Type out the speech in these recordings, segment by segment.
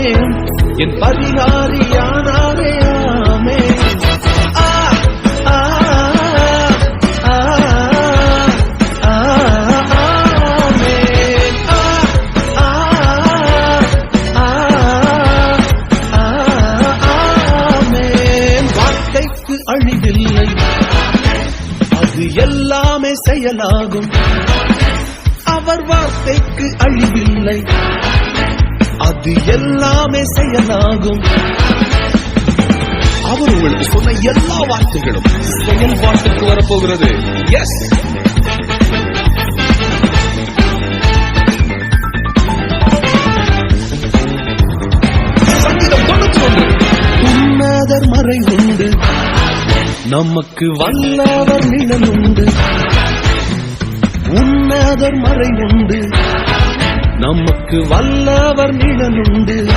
ஆமே. என் பரிகாரியானாரே ஆமென் ஆ அழிவில்லை. அது எல்லாமே செயலாகும். அவர் வார்த்தைக்கு அழிவில்லை. அது எல்லாமே செயலாகும். அவர் உங்களுக்கு சொன்ன எல்லா வார்த்தைகளும் செயல்பாட்டுக்கு வரப்போகிறது. எஸ் சங்கீதம் மறை உண்டு நமக்கு வல்லவர் நிழல் உண்டு உன்னதர் மறை உண்டு நமக்கு வல்லவர் நிழலுண்டு.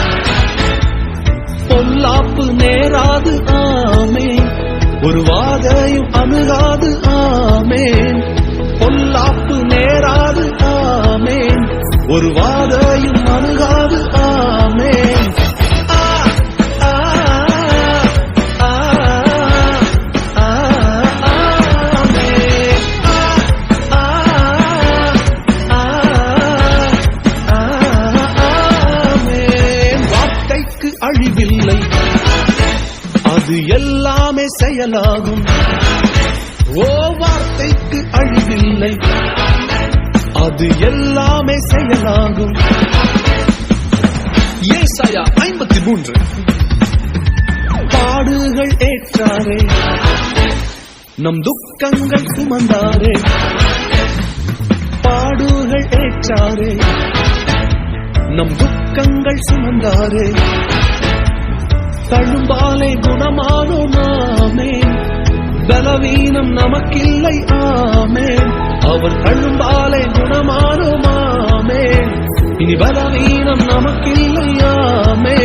பொல்லாப்பு நேராது ஆமே. ஒரு வாதையும் அணுகாது ஆமேன் பொல்லாப்பு நேராது ஆமேன் ஒரு வாதையும் அணுகாது ஆ அழிவில்லை. அது எல்லாமே செயலாகும். ஓ வார்த்தைக்கு அழிவில்லை. அது எல்லாமே செயலாகும். ஏசாயா ஐம்பத்தி மூன்று பாடுகள் ஏற்றாரே. நம் துக்கங்கள் சுமந்தாரே. பாடுகள் ஏற்றாரே. நம் துக்கங்கள் சுமந்தாரே. தழும்பாலே குணமானோ நாமே. பலவீனம் நமக்கில்லை ஆமே. அவர் தழும்பாலே குணமானோ மாமே. இனி பலவீனம் நமக்கில்லை ஆமே.